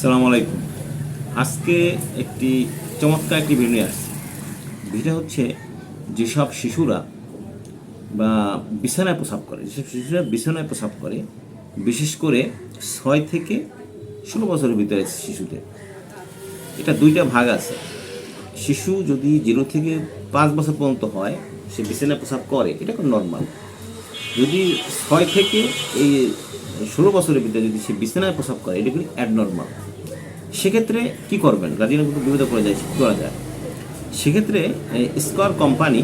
সালাম আলাইকুম। আজকে একটি চমৎকার একটি ভিডিও আসছে। ভিডিও হচ্ছে যেসব শিশুরা বা বিছানায় প্রসাব করে, যেসব শিশুরা বিছানায় প্রসাব করে, বিশেষ করে ছয় থেকে ষোলো বছরের ভিতরে শিশুদের। এটা দুইটা ভাগ আছে। শিশু যদি জিরো থেকে পাঁচ বছর পর্যন্ত হয়, সে বিছানায় প্রসাব করে, এটা খুব নর্মাল যদি ছয় থেকে এই ষোলো বছরের ভিতরে যদি সে বিছানায় প্রসাব করে, এটা কিন্তু অ্যাডনর্মাল সেক্ষেত্রে কি করবেন? গার্জিয়ান কিন্তু বিপদে পড়ে যায় করা যায়। সেক্ষেত্রে স্কোয়ার কোম্পানি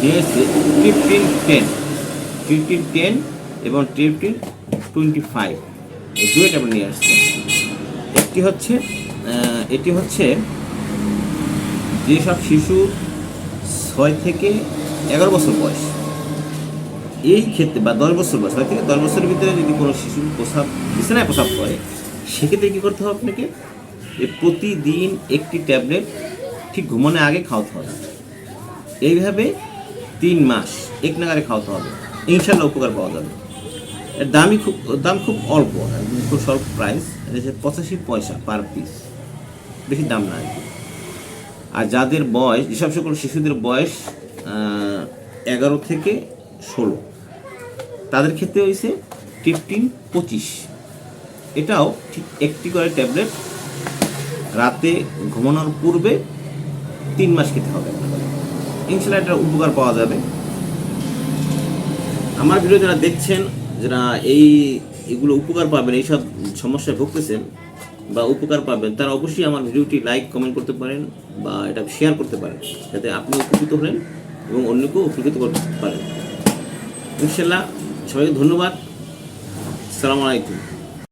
দিয়েছে ফিফটিন টেন ফিফটিন টেন এবং ফিফটিন টোয়েন্টি ফাইভ এই দুই ট্যাবলেট নিয়ে আসছে একটি হচ্ছে এটি হচ্ছে যেসব শিশু ছয় থেকে এগারো বছর বয়স, এই ক্ষেত্রে বা দশ বছর বয়স, ছয় থেকে দশ বছরের ভিতরে যদি কোনো শিশু প্রসাব, বিছানায় প্রসাব করে সেক্ষেত্রে কী করতে হবে আপনাকে? যে প্রতিদিন একটি ট্যাবলেট ঠিক ঘুমানোর আগে খাওয়াতে হবে। এইভাবে তিন মাস এক নাগারে খাওয়াতে হবে। ইনশাল্লাহ উপকার পাওয়া যাবে। এর দামই খুব, দাম খুব অল্প, খুব স্বল্প প্রাইস এটা পঁচাশি পয়সা পার পিস বেশি দাম না আর কি। আর যাদের বয়স, যেসব সকল শিশুদের বয়স এগারো থেকে ষোলো, তাদের ক্ষেত্রে হয়েছে ফিফটিন পঁচিশ। এটাও ঠিক একটি করে ট্যাবলেট রাতে ঘুমানোর পূর্বে তিন মাস খেতে হবে। ইনশাল্লাহ এটার উপকার পাওয়া যাবে। আমার ভিডিও যারা দেখছেন, যারা এই এগুলো উপকার পাবেন, এইসব সমস্যায় ভুগতেছেন বা উপকার পাবেন, তারা অবশ্যই আমার ভিডিওটি লাইক, কমেন্ট করতে পারেন বা এটা শেয়ার করতে পারেন, যাতে আপনি উপকৃত হলেন এবং অন্যকেও উপকৃত করতে পারেন। ইনশাল্লাহ সবাইকে ধন্যবাদ। সালাম আলাইকুম।